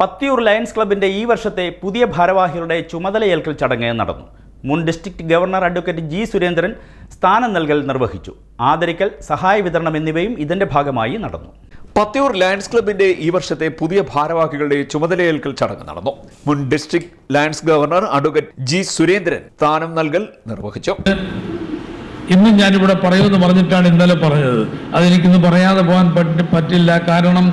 Pathiyoor lions ക്ലബിന്റെ ഈ വർഷത്തെ പുതിയ ഭാരവാഹികളുടെ ചുമതലയേൽക്കൽ ചടങ്ങ് നടന്നു. മുൻ district governor advocate G Surendran സ്ഥാനം നൽകൽ നിർവഹിച്ചു. ആദരിക്കൽ സഹായ വിതരണം എന്നിവയും ഇതിന്റെ ഭാഗമായി നടന്നു. പത്തിയൂർ ലയൺസ് ക്ലബിന്റെ ഈ വർഷത്തെ പുതിയ ഭാരവാഹികളുടെ ചുമതലയേൽക്കൽ ചടങ്ങ് നടന്നു. മുൻ district lions governor advocate G Surendran സ്ഥാനം നൽകൽ നിർവഹിച്ചു. ഇന്നും ഞാനിവിടെ പറയുമെന്ന് പറഞ്ഞിട്ടാണ് ഇന്നലെ പറഞ്ഞത്. അതെനിക്കിന്ന് പറയാതെ പോകാൻ പറ്റില്ല. കാരണം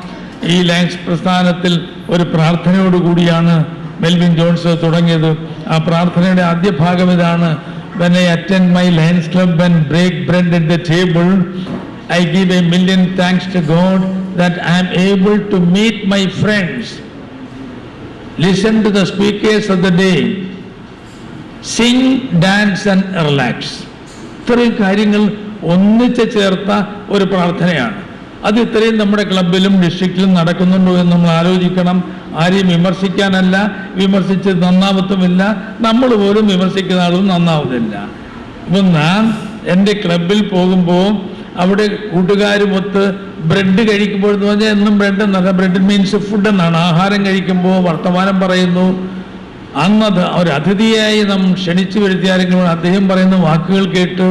ഈ ലാങ്സ് പ്രസ്ഥാനത്തിൽ ഒരു പ്രാർത്ഥനയോടുകൂടിയാണ് മെൽവിൻ ജോൺസ് തുടങ്ങിയത്. ആ പ്രാർത്ഥനയുടെ ആദ്യ ഭാഗം ഇതാണ്. Attend my Lions club and break bread in the table I give a million thanks to God that I am able to meet my friends listen to the speakers of the day sing dance and relax ഇത്രയും കാര്യങ്ങൾ ഒന്നിച്ച് ചേർത്ത ഒരു പ്രാർത്ഥനയാണ്. അത് ഇത്രയും നമ്മുടെ ക്ലബിലും ഡിസ്ട്രിക്റ്റിലും നടക്കുന്നുണ്ടോ എന്ന് നമ്മൾ ആലോചിക്കണം. ആരെയും വിമർശിക്കാനല്ല വിമർശിച്ച് നന്നാവത്തുമില്ല. നമ്മൾ പോലും വിമർശിക്കുന്ന ആളും നന്നാവുന്നില്ല അപ്പൊ ഞാൻ എന്റെ ക്ലബിൽ പോകുമ്പോൾ അവിടെ കൂട്ടുകാരുമൊത്ത് ബ്രെഡ് കഴിക്കുമ്പോൾ എന്ന് പറഞ്ഞാൽ എന്നും ബ്രെഡ് എന്നല്ല ബ്രെഡ് മീൻസ് ഫുഡ് എന്നാണ്. ആഹാരം കഴിക്കുമ്പോൾ വർത്തമാനം പറയുന്നു. അന്നത് ഒരു അതിഥിയായി നാം ക്ഷണിച്ചു വരുത്തിയാരെങ്കിലും അദ്ദേഹം പറയുന്ന വാക്കുകൾ കേട്ട്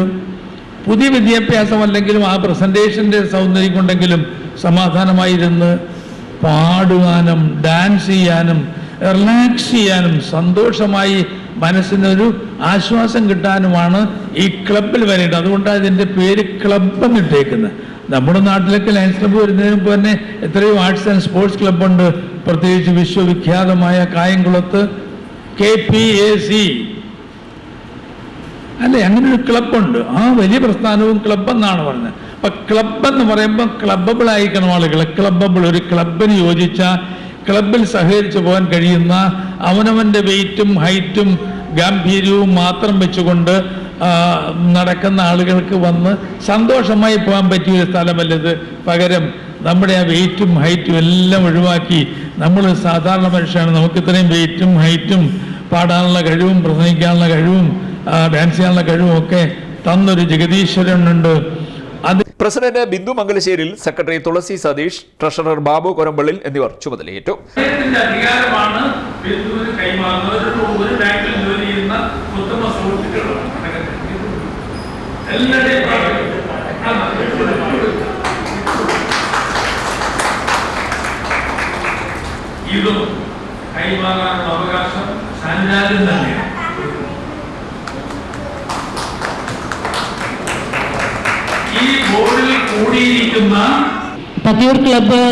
പുതിയ വിദ്യാഭ്യാസം വിദ്യാഭ്യാസമല്ലെങ്കിലും ആ പ്രസന്റേഷന്റെ സൗന്ദര്യം കൊണ്ടെങ്കിലും സമാധാനമായിരുന്ന് പാടുവാനും ഡാൻസ് ചെയ്യാനും റിലാക്സ് ചെയ്യാനും സന്തോഷമായി മനസ്സിനൊരു ആശ്വാസം കിട്ടാനുമാണ് ഈ ക്ലബിൽ വരേണ്ടത്. അതുകൊണ്ടാണ് ഇതിന്റെ പേര് ക്ലബ് എന്നിട്ടേക്കുന്നത് നമ്മുടെ നാട്ടിലൊക്കെ ലയൻസ് ക്ലബ്ബ് വരുന്നതിന് മുമ്പ് തന്നെ എത്രയോ ആർട്സ് ആൻഡ് സ്പോർട്സ് ക്ലബ്ബുണ്ട്. പ്രത്യേകിച്ച് വിശ്വവിഖ്യാതമായ കായംകുളത്ത് കെ പി എ സി അല്ലെ? അങ്ങനെ ഒരു ക്ലബുണ്ട് ആ വലിയ പ്രസ്ഥാനവും ക്ലബ് എന്നാണ് പറഞ്ഞത്. അപ്പൊ ക്ലബ് എന്ന് പറയുമ്പോൾ ക്ലബബിൾ ആയിരിക്കണം ആളുകൾ ക്ലബബിൾ ഒരു ക്ലബിന് യോജിച്ച ക്ലബിൽ സഹകരിച്ചു പോകാൻ കഴിയുന്ന അവനവന്റെ വെയിറ്റും ഹൈറ്റും ഗാംഭീര്യവും മാത്രം വെച്ചുകൊണ്ട് നടക്കുന്ന ആളുകൾക്ക് വന്ന് സന്തോഷമായി പോകാൻ പറ്റിയ ഒരു സ്ഥലമല്ലത്. പകരം നമ്മുടെ ആ വെയിറ്റും ഹൈറ്റും എല്ലാം ഒഴിവാക്കി നമ്മൾ സാധാരണ മനുഷ്യനാണ്. നമുക്ക് ഇത്രയും വെയിറ്റും ഹൈറ്റും പാടാനുള്ള കഴിവും പ്രസംഗിക്കാനുള്ള കഴിവും ഡാൻസ് ചെയ്യാനുള്ള കഴിവൊക്കെ തന്നൊരു ജഗദീശ്വരനുണ്ട്. അത് president Bindu Mangalasseril secretary Thulasi Satheesh treasurer Babu Korampallil എന്നിവർ ചുമതലയേറ്റു. അദ്ദേഹത്തിന്റെ അധികാരമാണ് ബിന്ദുവിന് കൈമാറുന്നത്. ഒരു ഒരു ബാങ്കിൽ ജോലി ചെയ്യുന്ന ഉത്തമ സുഹൃത്തുക്കളാണ് എല്ലാവരുടെയും ഇതും കൈമാറാനുള്ള അവകാശം സഞ്ചാരം തന്നെയാണ്. കൂടിയിരിക്കുന്ന പതിയൂർ ക്ലബ്ബ്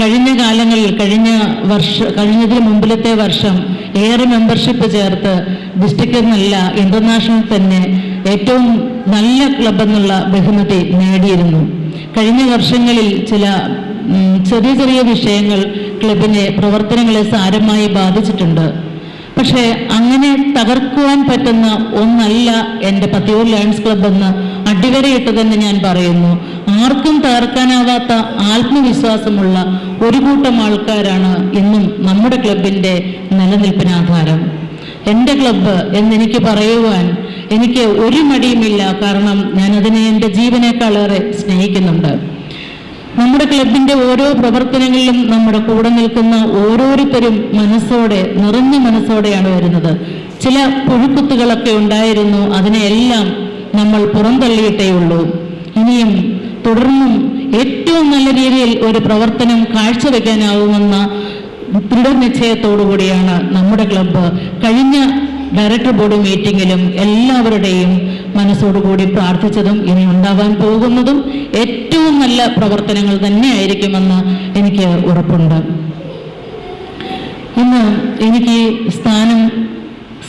കഴിഞ്ഞ കാലങ്ങളിൽ കഴിഞ്ഞ വർഷ കഴിഞ്ഞതിന് മുമ്പിലത്തെ വർഷം ഏറെ മെമ്പർഷിപ്പ് ചേർത്ത് ഡിസ്ട്രിക്റ്റ് എന്നല്ല ഇന്റർനാഷണൽ തന്നെ ഏറ്റവും നല്ല ക്ലബ് എന്നുള്ള ബഹുമതി നേടിയിരുന്നു. കഴിഞ്ഞ വർഷങ്ങളിൽ ചില ചെറിയ ചെറിയ വിഷയങ്ങൾ ക്ലബിനെ പ്രവർത്തനങ്ങളെ സാരമായി ബാധിച്ചിട്ടുണ്ട്. പക്ഷേ അങ്ങനെ തകർക്കുവാൻ പറ്റുന്ന ഒന്നല്ല എന്റെ പത്തിയൂർ ലയൺസ് ക്ലബ് എന്ന് അടിവരയിട്ട് തന്നെ ഞാൻ പറയുന്നു. ആർക്കും തകർക്കാനാവാത്ത ആത്മവിശ്വാസമുള്ള ഒരു കൂട്ടം ആൾക്കാരാണ് ഇന്നും നമ്മുടെ ക്ലബിന്റെ നിലനിൽപ്പിന് ആധാരം എന്റെ ക്ലബ്ബ് എന്നെനിക്ക് പറയുവാൻ എനിക്ക് ഒരു മടിയുമില്ല. കാരണം ഞാൻ അതിനെ എന്റെ ജീവനേക്കാളേറെ സ്നേഹിക്കുന്നുണ്ട്. നമ്മുടെ ക്ലബിന്റെ ഓരോ പ്രവർത്തനങ്ങളിലും നമ്മുടെ കൂടെ നിൽക്കുന്ന ഓരോരുത്തരും മനസ്സോടെ നിറഞ്ഞ മനസ്സോടെയാണ് വരുന്നത്. ചില പുഴുക്കുത്തുകളൊക്കെ ഉണ്ടായിരുന്നു. അതിനെയെല്ലാം നമ്മൾ പുറന്തള്ളിയിട്ടേ ഉള്ളൂ. ഇനിയും തുടർന്നും ഏറ്റവും നല്ല രീതിയിൽ ഒരു പ്രവർത്തനം കാഴ്ചവെക്കാനാവുമെന്ന ദൃഢനിശ്ചയത്തോടുകൂടിയാണ് നമ്മുടെ ക്ലബ്ബ്. കഴിഞ്ഞ ഡയറക്ടർ ബോർഡ് മീറ്റിംഗിലും എല്ലാവരുടെയും മനസ്സോടുകൂടി പ്രാർത്ഥിച്ചതും ഇനി ഉണ്ടാവാൻ പോകുന്നതും ഏറ്റവും നല്ല പ്രവർത്തനങ്ങൾ തന്നെയായിരിക്കുമെന്ന് എനിക്ക് ഉറപ്പുണ്ട്. ഇന്ന് എനിക്ക് സ്ഥാനം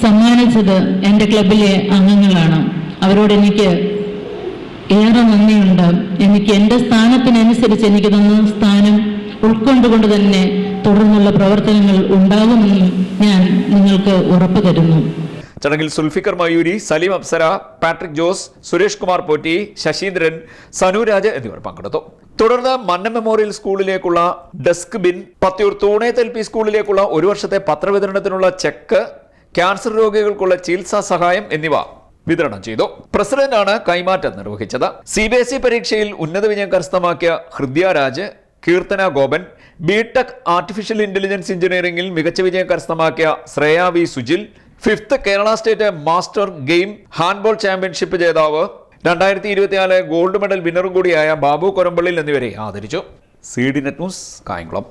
സമ്മാനിച്ചത് എന്റെ ക്ലബിലെ അംഗങ്ങളാണ്. അവരോട് എനിക്ക് ഏറെ നന്ദിയുണ്ട്. എനിക്ക് എന്റെ സ്ഥാനത്തിനനുസരിച്ച് എനിക്ക് തന്ന സ്ഥാനം ഉൾക്കൊണ്ടുകൊണ്ട് തന്നെ തുടർന്നുള്ള പ്രവർത്തനങ്ങൾ ഉണ്ടാകുമെന്നും ഞാൻ നിങ്ങൾക്ക് ഉറപ്പ് തരുന്നു. ചടങ്ങിൽ സുൽഫിക്കർ മയൂരി സലീം അപ്സര പാട്രിക് ജോസ് സുരേഷ് കുമാർ പോറ്റി ശശീന്ദ്രൻ സനുരാജ് എന്നിവർ പങ്കെടുത്തു. തുടർന്ന് മന്ന മെമ്മോറിയൽ സ്കൂളിലേക്കുള്ള ഡെസ്ക് ബിൻ പത്തിയൂർ തൂണേത്തൽ പി സ്കൂളിലേക്കുള്ള ഒരു വർഷത്തെ പത്രവിതരണത്തിനുള്ള ചെക്ക് ക്യാൻസർ രോഗികൾക്കുള്ള ചികിത്സാ സഹായം എന്നിവ വിതരണം ചെയ്തു. പ്രസിഡന്റാണ് കൈമാറ്റം നിർവഹിച്ചത്. സി ബി എസ് ഇ പരീക്ഷയിൽ ഉന്നത വിജയം കരസ്ഥമാക്കിയ Hridya Raj Keerthana Gopan BTech artificial intelligence എഞ്ചിനീയറിംഗിൽ മികച്ച വിജയം കരസ്ഥമാക്കിയ Sreya V Sujil fifth Kerala state master game handball championship ജേതാവ് രണ്ടായിരത്തി ഇരുപത്തിനാല് ഗോൾഡ് മെഡൽ വിന്നറും കൂടിയായ ബാബു കൊരമ്പള്ളിൽ എന്നിവരെ ആദരിച്ചു. C D net news Kayamkulam.